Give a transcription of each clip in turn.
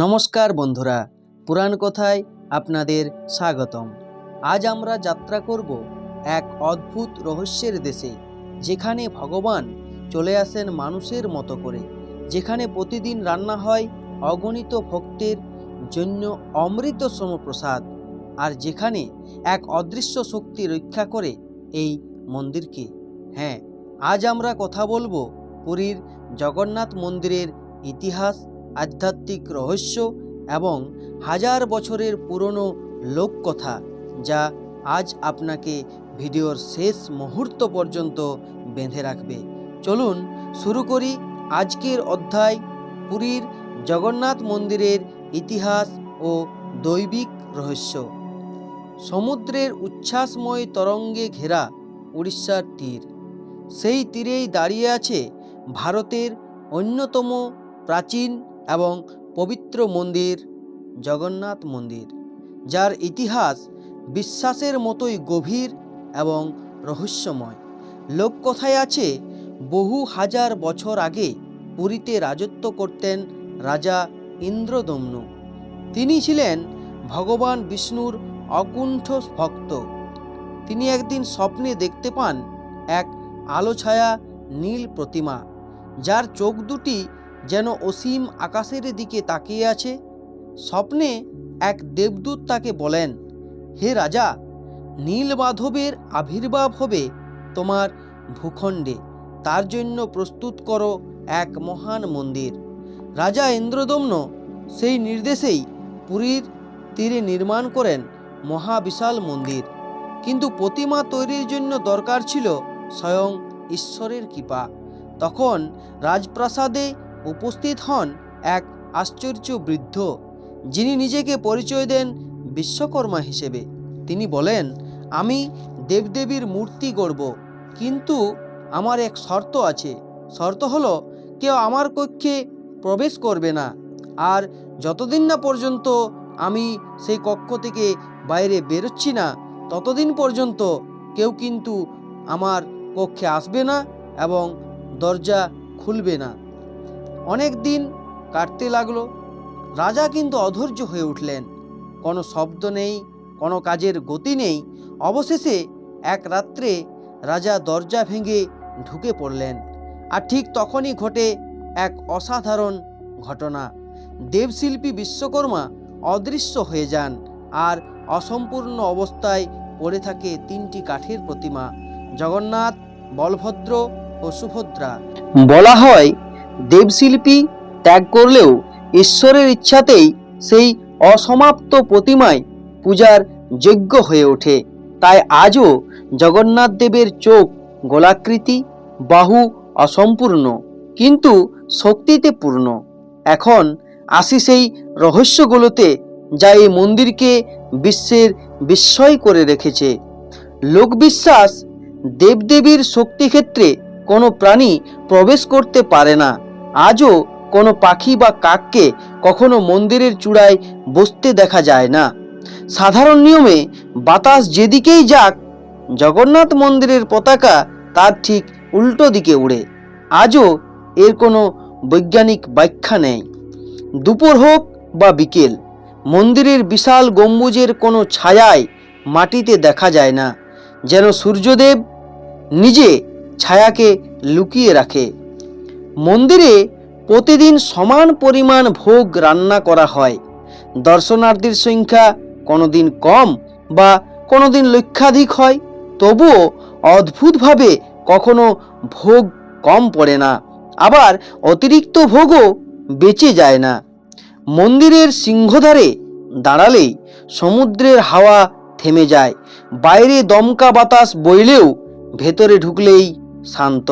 নমস্কার বন্ধুরা, পুরাণ কথায় আপনাদের স্বাগতম। আজ আমরা যাত্রা করব এক অদ্ভুত রহস্যের দেশে, যেখানে ভগবান চলে আসেন মানুষের মতো করে, যেখানে প্রতিদিন রান্না হয় অগণিত ভক্তের জন্য অমৃত সমপ্রসাদ আর যেখানে এক অদৃশ্য শক্তি রক্ষা করে এই মন্দিরকে। হ্যাঁ আজ আমরা কথা বলব পুরীর জগন্নাথ মন্দিরের ইতিহাস আধ্যাত্মিক রহস্য এবং হাজার বছরের পুরনো লোককথা, যা আজ আপনাকে ভিডিওর শেষ মুহূর্ত পর্যন্ত বেঁধে রাখবে। চলুন শুরু করি আজকের অধ্যায় পুরীর জগন্নাথ মন্দিরের ইতিহাস ও দৈবিক রহস্য। সমুদ্রের উচ্ছ্বাসময় তরঙ্গে ঘেরা উড়িষ্যার তীর। সেই তীরেই দাঁড়িয়ে আছে ভারতের অন্যতম প্রাচীন এবং পবিত্র মন্দির, জগন্নাথ মন্দির, যার ইতিহাস বিশ্বাসের মতোই গভীর এবং রহস্যময়। লোককথায় আছে, বহু হাজার বছর আগে পুরীতে রাজত্ব করতেন রাজা ইন্দ্রদম্নু। তিনি ছিলেন ভগবান বিষ্ণুর অকুণ্ঠ ভক্ত। তিনি একদিন স্বপ্নে দেখতে পান এক আলো ছায়া নীল প্রতিমা, যার চোখ দুটি যেন অসীম আকাশের দিকে তাকিয়ে আছে। স্বপ্নে এক দেবদূত তাকে বলেন, হে রাজা, নীলমাধবের আবির্ভাব হবে তোমার ভূখণ্ডে। তার জন্য প্রস্তুত করো এক মহান মন্দির। রাজা ইন্দ্রদম্ন সেই নির্দেশেই পুরীর তীরে নির্মাণ করেন মহাবিশাল মন্দির। কিন্তু প্রতিমা তৈরির জন্য দরকার ছিল স্বয়ং ঈশ্বরের কৃপা। তখন রাজপ্রাসাদে উপস্থিত হন এক আশ্চর্য বৃদ্ধ, যিনি নিজেকে পরিচয় দেন বিশ্বকর্মা হিসেবে। তিনি বলেন, আমি দেবদেবীর মূর্তি গড়ব, কিন্তু আমার এক শর্ত আছে। শর্ত হলো, কেউ আমার কক্ষে প্রবেশ করবে না। আর যতদিন না পর্যন্ত আমি সেই কক্ষ থেকে বাইরে বেরোচ্ছি না, ততদিন পর্যন্ত কেউ কিন্তু আমার কক্ষে আসবে না এবং দরজা খুলবে না। অনেক দিন কাটতে লাগল। রাজা কিন্তু অধৈর্য হয়ে উঠলেন। কোনো শব্দ নেই, কোনো কাজের গতি নেই। অবশেষে এক রাত্রে রাজা দরজা ভেঙে ঢুকে পড়লেন। আর ঠিক তখনই ঘটে এক অসাধারণ ঘটনা। দেবশিল্পী বিশ্বকর্মা অদৃশ্য হয়ে যান আর অসম্পূর্ণ অবস্থায় পড়ে থাকে তিনটি কাঠের প্রতিমা, জগন্নাথ, বলভদ্র ও সুভদ্রা। বলা হয় দেবশিল্পী ত্যাগ করলেও ঈশ্বরের ইচ্ছাতেই সেই অসমাপ্ত প্রতিমায় পূজার যোগ্য হয়ে ওঠে। তাই আজও জগন্নাথ দেবের চোখ গোলাকৃতি, বাহু অসম্পূর্ণ, কিন্তু শক্তিতে পূর্ণ। এখন আসি সেই রহস্যগুলোতে যা এই মন্দিরকে বিশ্বের বিস্ময় করে রেখেছে। লোকবিশ্বাস দেবদেবীর শক্তিক্ষেত্রে কোনো প্রাণী প্রবেশ করতে পারে না। আজও কোনো পাখি বা কাককে কখনো মন্দিরের চূড়ায় বসতে দেখা যায় না। সাধারণ নিয়মে বাতাস যেদিকেই যাক, জগন্নাথ মন্দিরের পতাকা তার ঠিক উল্টো দিকে উড়ে। আজও এর কোনো বৈজ্ঞানিক ব্যাখ্যা নেই। দুপুর হোক বা বিকেল, মন্দিরের বিশাল গম্বুজের কোনো ছায়ায় মাটিতে দেখা যায় না, যেন সূর্যদেব নিজে ছায়াকে লুকিয়ে রাখে। মন্দিরে প্রতিদিন সমান পরিমাণ ভোগ রান্না করা হয়। দর্শনার্থীর সংখ্যা কোনোদিন কম বা কোনোদিন লক্ষাধিক হয়, তবুও অদ্ভুতভাবে কখনো ভোগ কম পড়ে না। আবার অতিরিক্ত ভোগও বেঁচে যায় না। মন্দিরের সিংহধারে দাঁড়ালেই সমুদ্রের হাওয়া থেমে যায়, বাইরে দমকা বাতাস বইলেও ভেতরে ঢুকলেই শান্ত।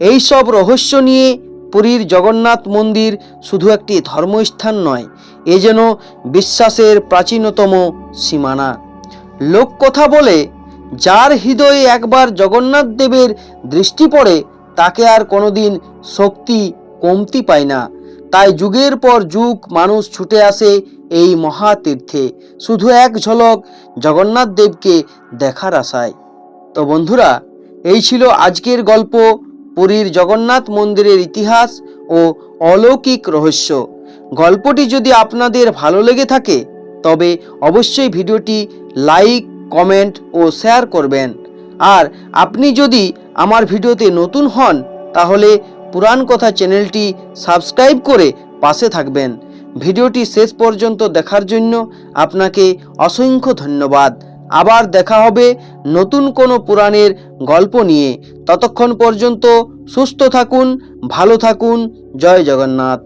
এই সব রহস্য নিয়ে পুরীর জগন্নাথ মন্দির শুধু একটি ধর্মস্থান নয়, এ যেন বিশ্বাসের প্রাচীনতম সীমানা। লোককথা বলে, যার হৃদয়ে একবার জগন্নাথ দেবের দৃষ্টি পড়ে, তাকে আর কোনোদিন শক্তি কমতি পায় না। তাই যুগের পর যুগ মানুষ ছুটে আসে এই মহাতীর্থে, শুধু এক ঝলক জগন্নাথ দেবকে দেখার আশায়। তো বন্ধুরা, এই ছিল আজকের গল্প। পুরীর জগন্নাথ মন্দিরের ইতিহাস ও অলৌকিক রহস্য। গল্পটি যদি আপনাদের ভালো লেগে থাকে, তবে অবশ্যই ভিডিওটি লাইক, কমেন্ট ও শেয়ার করবেন। আর আপনি যদি আমার ভিডিওতে নতুন হন, তাহলে পুরাণ কথা চ্যানেলটি সাবস্ক্রাইব করে পাশে থাকবেন। ভিডিওটি শেষ পর্যন্ত দেখার জন্য আপনাকে অসংখ্য ধন্যবাদ। আবার দেখা হবে নতুন কোনো পুরাণের গল্প নিয়ে ততক্ষণ পর্যন্ত সুস্থ থাকুন ভালো থাকুন জয় জগন্নাথ।